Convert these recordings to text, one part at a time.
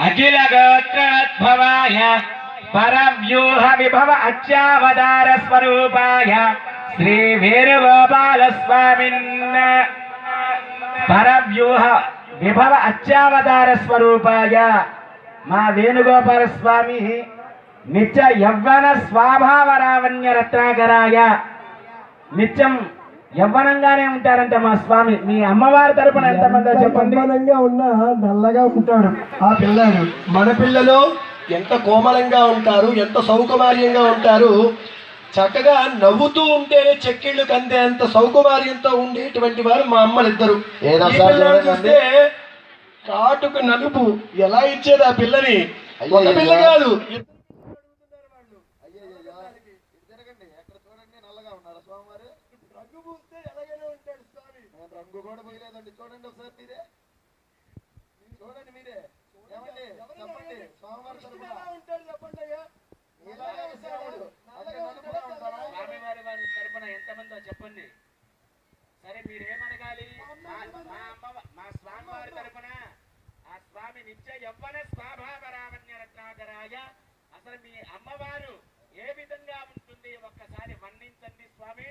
అఖిల గోత్రోద్భవాయ పరవ్యూహ విభవ అత్యావతార స్వరూపాయ శ్రీ వేణుగోపాల స్వామిన్న పరవ్యూహ విభవ అత్యావతార స్వరూపాయ మా వేణుగోపాల స్వామి నిత్య యవ్వన స్వాభావ రావణ్య రత్నాకరాయ నిత్యం యవ్వనంగానే ఉంటారంట మా స్వామి. మీ అమ్మవారి తరపున ఎంతమందో చెప్పండి. కోమలంగా ఉన్న నల్లగా ఉంటాడు. ఆ పిల్లాడు మన పిల్లలు ఎంత కోమలంగా ఉంటారు ఎంత సౌకుమార్యంగా ఉంటారు చక్కగా నవ్వుతూ ఉంటేనే చెక్కిళ్ళు కందే అంత సౌకుమార్యంతో ఉండేటువంటి వారు మా అమ్మలిద్దరు. చూస్తే కాటుకు నలుపు. ఎలా ఇచ్చేది ఆ పిల్లని. పిల్ల కాదు రంగు పూస్తే ఎలాగైనా ఉంటాడు స్వామి రంగు కూడా పోయలేదండి. చూడండి ఒకసారి మీరే. చూడండి మీరే. ఏమండి? చెప్పండి. సోమవారం తరపున. ఉంటాడు చెప్పండి అయ్యా? స్వామివారి వారి తరపున ఎంతమందో చెప్పండి. సరే మీరేమనగాలి? మా మా అమ్మ మా స్వామి వారి తరపున ఆ స్వామి నిత్య యవ్వన స్వాభావ రావణ్య రత్నాకరాయ అసలు మీ అమ్మవారు ఏ విధంగా ఉంటుంది? ఒక్కసారి వర్ణించండి స్వామి.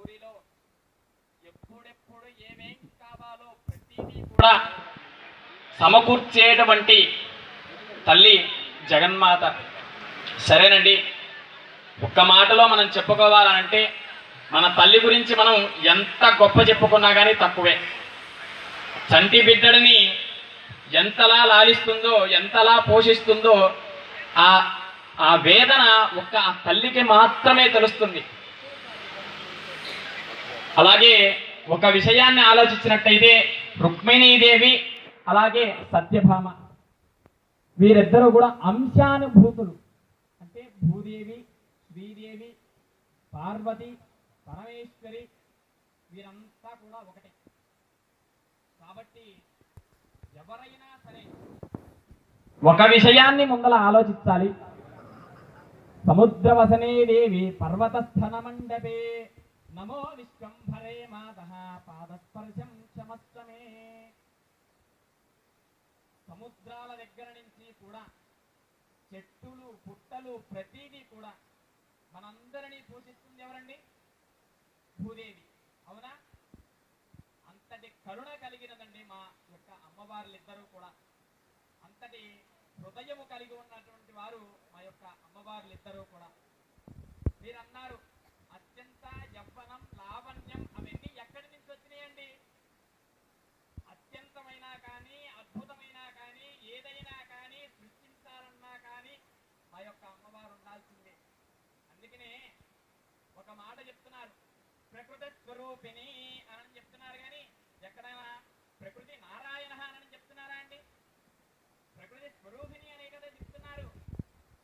ఊరిలో ఎప్పుడెప్పుడు ఏమేం కావాలో ప్రతిదీ కూడా సమకూర్చేటువంటి తల్లి జగన్మాత. సరేనండి ఒక్క మాటలో మనం చెప్పుకోవాలంటే మన తల్లి గురించి మనం ఎంత గొప్ప చెప్పుకున్నా కానీ తక్కువే. చంటి బిడ్డడిని ఎంతలా లాలిస్తుందో ఎంతలా పోషిస్తుందో ఆ ఆ వేదన ఒక్క తల్లికి మాత్రమే తెలుస్తుంది. అలాగే ఒక విషయాన్ని ఆలోచించినట్టయితే రుక్మిణీదేవి అలాగే సత్యభామ వీరిద్దరూ కూడా అంశానుభూతులు. అంటే భూదేవి శ్రీదేవి పార్వతి పరమేశ్వరి వీరంతా కూడా ఒకటే. కాబట్టి ఎవరైనా సరే ఒక విషయాన్ని ముందల ఆలోచించాలి. సముద్రవసనే దేవి పర్వతస్థన మండపే. నమో విశ్వంభరే మాత పాదస్పర్శం క్షమస్వమే సముద్రాల దగ్గర నుంచి కూడా చెట్టులు పుట్టలు ప్రతిదీ కూడా మనందరినీ పోషిస్తుంది ఎవరండి? భూదేవి. అవునా? అంతటి కరుణ కలిగినదండి మా యొక్క అమ్మవార్లిద్దరూ కూడా. అంతటి హృదయము కలిగి ఉన్నటువంటి వారు మా యొక్క అమ్మవార్లిద్దరూ కూడా. మీరు అన్నారు అత్యంత యవ్వనం లావణ్యం అవన్నీ ఎక్కడి నుంచి వచ్చినాయండి అత్యంతమైనా కానీ అద్భుతమైనా కానీ ఏదైనా కానీ సృష్టించాలన్నా కానీ మా యొక్క అమ్మవారు ఉండాల్సిందే అందుకనే ఒక మాట చెప్తున్నారు ప్రకృతి స్వరూపిణి అని చెప్తున్నారు కానీ ఎక్కడైనా ప్రకృతి నారాయణ అని చెప్తున్నారా అండి? ప్రకృతి స్వరూపిణి అనే కదా చెప్తున్నారు.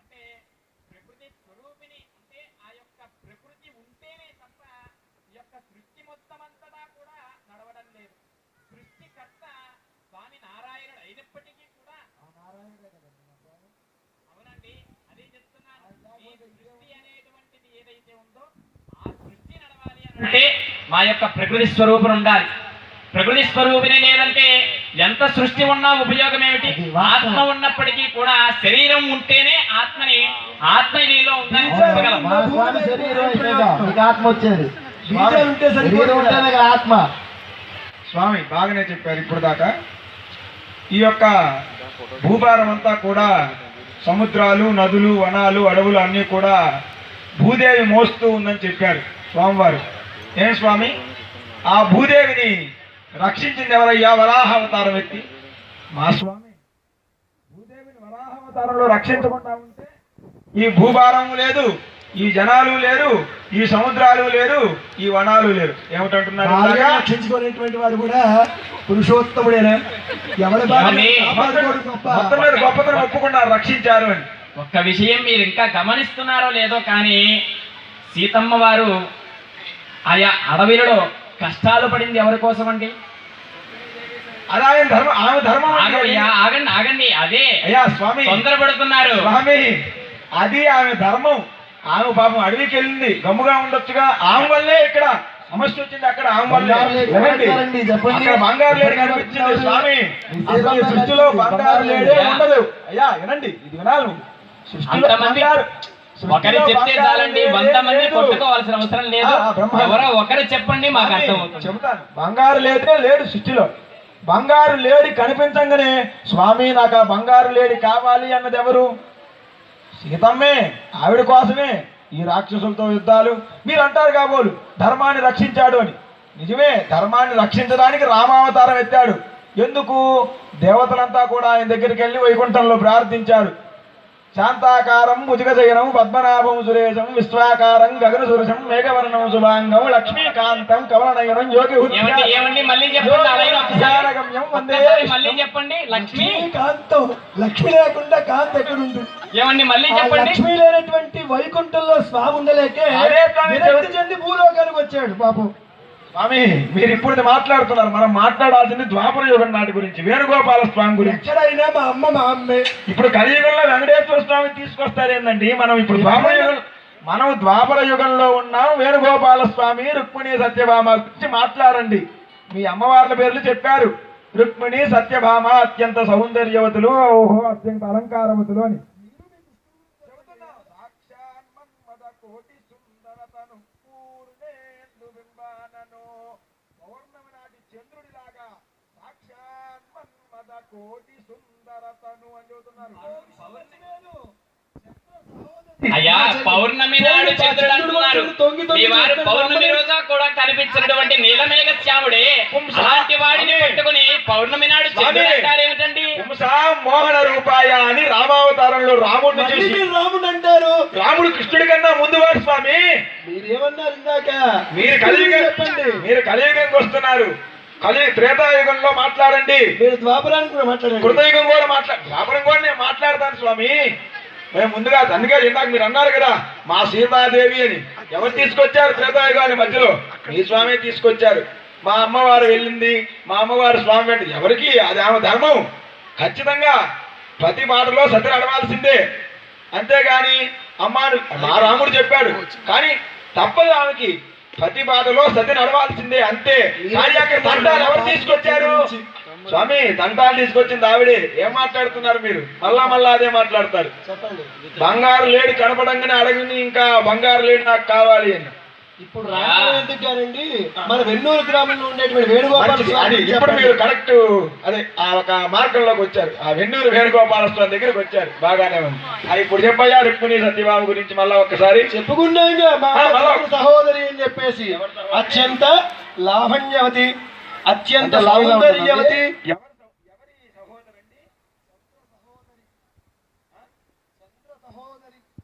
అంటే ప్రకృతి స్వరూపిణి అంటే ఆ యొక్క ప్రకృతి ఉంటేనే తప్ప ఈ యొక్క సృష్టి మొత్తం అంతటా కూడా నడవడం లేదు. సృష్టికర్త స్వామి నారాయణుడు అయినప్పటికీ కూడా అవునండి అదే చెప్తున్నాను. ఈ సృష్టి అనేటువంటిది ఏదైతే ఉందో ఆ సృష్టి నడవాలి అని అంటే మా యొక్క ప్రకృతి స్వరూపం ఉండాలి. ప్రకృతి స్వరూపిణి లేదంటే ఎంత సృష్టి ఉన్నా ఉపయోగం ఏమిటి? ఆత్మ ఉన్నప్పటికీ కూడా శరీరం ఉంటేనే ఆత్మని ఆత్మ నీలో ఉందని చెప్పగలం. ఆత్మ వచ్చేది. ఆత్మ. స్వామి బాగానే చెప్పారు ఇప్పుడు దాకా ఈ యొక్క భూభారం అంతా కూడా సముద్రాలు నదులు వనాలు అడవులు అన్నీ కూడా భూదేవి మోస్తూ ఉందని చెప్పారు స్వామివారు. ఏం స్వామి? ఆ భూదేవిని రక్షించింది ఎవరయ్యా వరాహ అవతారం ఎత్తి మా స్వామి భూదేవిని వరాహ అవతారంలో రక్షించకుండా ఉంటే ఈ భూభారం లేదు ఈ జనాలు లేరు ఈ సముద్రాలు లేరు ఈ వనాలు లేరు. ఏమిటంటున్నారు? రక్షించుకునేటువంటి వాడు కూడా పురుషోత్తముడేనా? ఎవరి మొత్తం మీద గొప్పతనం ఒప్పుకున్నారు రక్షించారు అని. ఒక్క విషయం మీరు ఇంకా గమనిస్తున్నారో లేదో కానీ సీతమ్మ వారు ఆయా అడవిలలో కష్టాలు పడింది ఎవరి కోసం అండి అది ఆయన ధర్మం ఆమె ధర్మం ఆగండి ఆగండి అదే అయ్యా స్వామి. తొందరపడుతున్నారు. స్వామి అది ఆమె ధర్మం. ఆమె పాపం అడవికి వెళ్ళింది గమ్ముగా ఉండొచ్చుగా. ఆమె వల్లే ఇక్కడ సమస్య వచ్చింది అక్కడ ఆమె వల్లే. బంగారు లేడి. అక్కడ బంగారు కనిపించింది స్వామి. అసలు సృష్టిలో బంగారు లేడే ఉండదు. అయ్యా వినండి ఇది వినాలి. సృష్టిలో బంగారు ఒకరు చెప్తే చాలండి లేడే వంద మంది. కొట్టుకోవాల్సిన అవసరం లేదు. ఎవరో ఒకరు చెప్పండి మాకు అర్థమవుతుంది. చెబుతాను. బంగారు లేదే లేడు సృష్టిలో. బంగారు లేడి కనిపించంగానే స్వామి నాకు ఆ బంగారు లేడి కావాలి అన్నది ఎవరు? సీతమ్మే ఆవిడ కోసమే ఈ రాక్షసులతో యుద్ధాలు. మీరు అంటారు కాబోలు ధర్మాన్ని రక్షించాడు అని. నిజమే ధర్మాన్ని రక్షించడానికి రామావతారం ఎత్తాడు. ఎందుకు? దేవతలంతా కూడా ఆయన దగ్గరికి వెళ్ళి వైకుంఠంలో ప్రార్థించారు. శాంతాకారం భుజగశయనం పద్మనాభం సురేశం విశ్వాకారం గగన సురసం మేఘవర్ణం శుభాంగం లక్ష్మీకాంతం కమలనయనం యోగి ఏమండి ఏమండి మళ్ళీ చెప్పండి చెప్పండి లక్ష్మి. లక్ష్మీ కాంతం లక్ష్మి లేకుండా కాంతి ఎక్కడ ఉంటుంది ఏమండి మళ్ళీ చెప్పండి. లక్ష్మి లేనటువంటి వైకుంఠంలో స్వామి ఉండలేకే చెంది భూలోకానికి వచ్చాడు పాపం. స్వామి మీరు ఇప్పుడు ఇది మాట్లాడుతున్నారు. మనం మాట్లాడాల్సింది ద్వాపర యుగం నాటి గురించి వేణుగోపాల స్వామి గురించి. ఎక్కడైనా మా అమ్మ మా అమ్మే. ఇప్పుడు కలియుగంలో వెంకటేశ్వర స్వామి తీసుకొస్తారేందండి మనం ఇప్పుడు ద్వాపర యుగం మనం ద్వాపర యుగంలో ఉన్నాం. వేణుగోపాల స్వామి రుక్మిణి సత్యభామ గురించి మాట్లాడండి. మీ అమ్మవార్ల పేర్లు చెప్పారు. రుక్మిణి సత్యభామ అత్యంత సౌందర్యవతులు ఓహో అత్యంత అలంకారవతులు అని. చంద్రుడిలాగా సాక్షాత్ కోటి సుందరతను అని చెబుతున్నారు అయ్యా పౌర్ణమి నాడు చంద్రుడు అంటున్నారు మీ వారు పౌర్ణమి రోజు కూడా కనిపించినటువంటి నీలమేఘ శ్యాముడే అలాంటి వాడిని పట్టుకుని పౌర్ణమి నాడు చంద్రుడు పుంసా మోహన రూపాయ అని రామావతారంలో రాముడిని మళ్ళీ చూసి మీరు రాముడు అంటారు. రాముడు కృష్ణుడి కన్నా ముందువాడు స్వామి. మీరేమన్నారు ఇందాక? మీరు కలియుగం చెప్పండి. మీరు కలియుగంకి వస్తున్నారు. కలి త్రేతాయుగంలో మాట్లాడండి. మీరు ద్వాపరానికి కూడా మాట్లాడండి. కృతయుగం కూడా మాట్లా ద్వాపరం కూడా నేను మాట్లాడతాను స్వామి. మేము ముందుగా అందుకే ఇందాక మీరు అన్నారు కదా మా సీతాదేవి అని. ఎవరు తీసుకొచ్చారు త్రేతాయుగాని మధ్యలో? మీ స్వామి తీసుకొచ్చారు. మా అమ్మవారు వెళ్ళింది. మా అమ్మవారు స్వామి వెంట ఎవరికి? అది ఆమె ధర్మం. ఖచ్చితంగా ప్రతి మాటలో సతి నడవాల్సిందే అంతేగాని అమ్మాను మా రాముడు చెప్పాడు. కానీ తప్పదు ఆమెకి. ప్రతి బాధలో సతి నడవాల్సిందే అంతే. కానీ అక్కడ తంటాలు ఎవరు తీసుకొచ్చారు? స్వామి తంటాలు తీసుకొచ్చింది ఆవిడే. ఏం మాట్లాడుతున్నారు మీరు? మళ్ళా మళ్ళా అదే మాట్లాడతారు. బంగారు లేడు కనపడంగానే అడగని ఇంకా బంగారు లేడు నాకు కావాలి అని. ఇప్పుడు రామాయణం ఎందుకు కానండి మన వెన్నూరు గ్రామంలో ఉండేటువంటి వేణుగోపాల ఇప్పుడు. మీరు కరెక్ట్ అదే ఆ ఒక మార్గంలోకి వచ్చారు. ఆ వెన్నూరు వేణుగోపాల స్వామి దగ్గరికి వచ్చారు. బాగానే ఉంది. అది ఇప్పుడు చెప్పయ్యా రుక్మిణి సత్యభామ గురించి మళ్ళా ఆ, మళ్ళా. సహోదరి అని చెప్పేసి. అత్యంత లావణ్యవతి. అత్యంత? సౌందర్యవతి ఎవరు ఎవరి సహోదరండి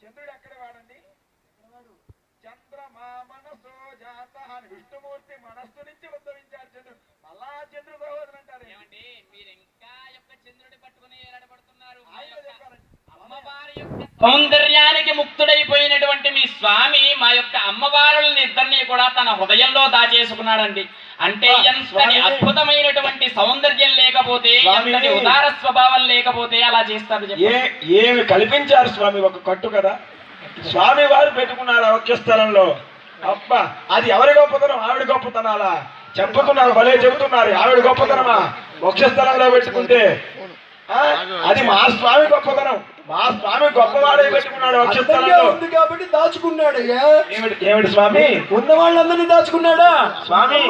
చంద్రుడు ఎక్కడ వాడండి చంద్రమా మనసో జాత అని విష్ణుమూర్తి మనస్సు నుంచి ఉద్భవించారు చంద్రుడు మళ్ళా చంద్రుడు సహోదరు అంటారు ఏమండి మీరు ఇంకా యొక్క చంద్రుడి పట్టుకుని ఏలాడబడుతున్నారు? మా ఆయన యొక్క చెప్పారండి. అమ్మవారి. యొక్క సౌందర్యానికి ముక్తుడైపోయినటువంటి మీ స్వామి మా యొక్క అమ్మవారులని ఇద్దరిని కూడా తన హృదయంలో దాచేసుకున్నాడండి. అంటే ఎంతటి. అద్భుతమైనటువంటి సౌందర్యం లేకపోతే. ఎంతటి ఉదార స్వభావం లేకపోతే అలా చేస్తారు. ఏమి కల్పించారు స్వామి? ఒక కట్టు కదా. స్వామి వారు పెట్టుకున్నారు ఆ వక్షస్థలంలో అబ్బా అది ఎవరి గొప్పతనం? ఆవిడ గొప్పతనాలా? చెప్పుతున్నారు భలే చెబుతున్నారు ఆవిడ గొప్పతనమా? వక్షస్థలంలో పెట్టుకుంటే. అది మా స్వామి గొప్పతనం. మా స్వామి గొప్పవాడే పెట్టుకున్నాడు వక్షస్థలంలో ఉంది కాబట్టి దాచుకున్నాడు అయ్యా ఏమిటి స్వామి? ఉన్న వాళ్ళందరినీ దాచుకున్నాడా? స్వామి.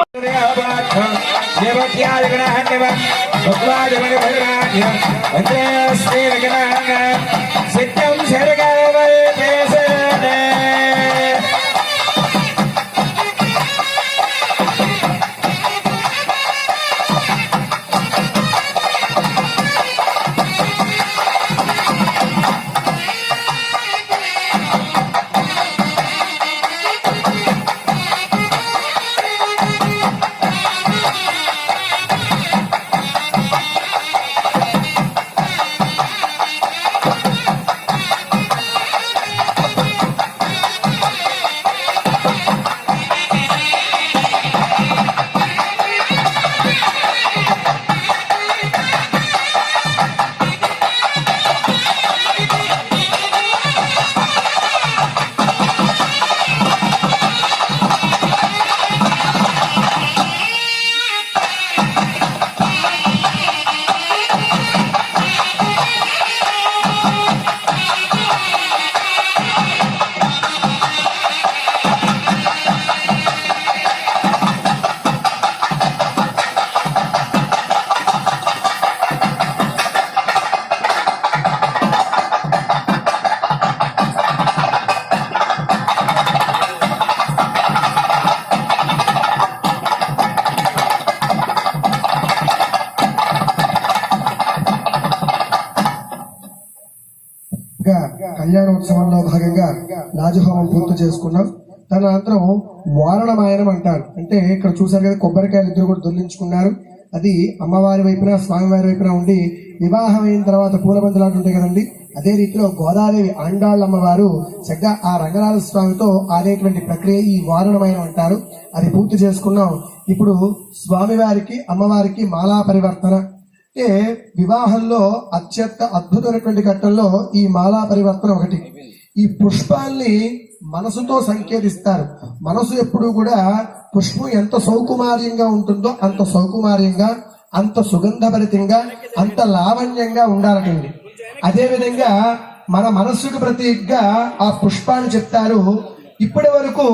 కళ్యాణోత్సవంలో భాగంగా రాజహోమం పూర్తి చేసుకున్నాం. తదనంతరం వారణమాయనం అంటారు. అంటే ఇక్కడ చూసారు కదా కొబ్బరికాయలు ఇద్దరు కూడా దొల్లించుకున్నారు అది అమ్మవారి వైపున స్వామివారి వైపున ఉండి వివాహం అయిన తర్వాత పూలబంతులాట ఉంటాయి కదండి. అదే రీతిలో గోదాదేవి ఆండాళ్ళ అమ్మవారు చక్కగా ఆ రంగనాథ స్వామితో ఆడేటువంటి ప్రక్రియ ఈ వారణమాయనం అంటారు. అది పూర్తి చేసుకున్నాం. ఇప్పుడు స్వామివారికి అమ్మవారికి మాలా పరివర్తన అంటే వివాహంలో అత్యంత అద్భుతమైనటువంటి ఘట్టంలో ఈ మాలా పరివర్తన ఒకటి. ఈ పుష్పాల్ని మనసుతో సంకేతిస్తారు. మనసు ఎప్పుడు కూడా పుష్పం ఎంత సౌకుమార్యంగా ఉంటుందో అంత సౌకుమార్యంగా అంత సుగంధభరితంగా అంత లావణ్యంగా ఉండాలటండి అదేవిధంగా మన మనస్సుకు ప్రతీకగా ఆ పుష్పాన్ని చెప్తారు. ఇప్పటి వరకు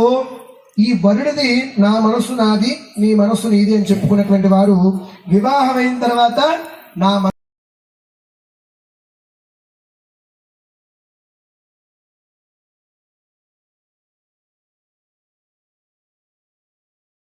ఈ వరుడిది నా మనసు నాది నీ మనసు నీది అని చెప్పుకున్నటువంటి వారు వివాహమైన తర్వాత నా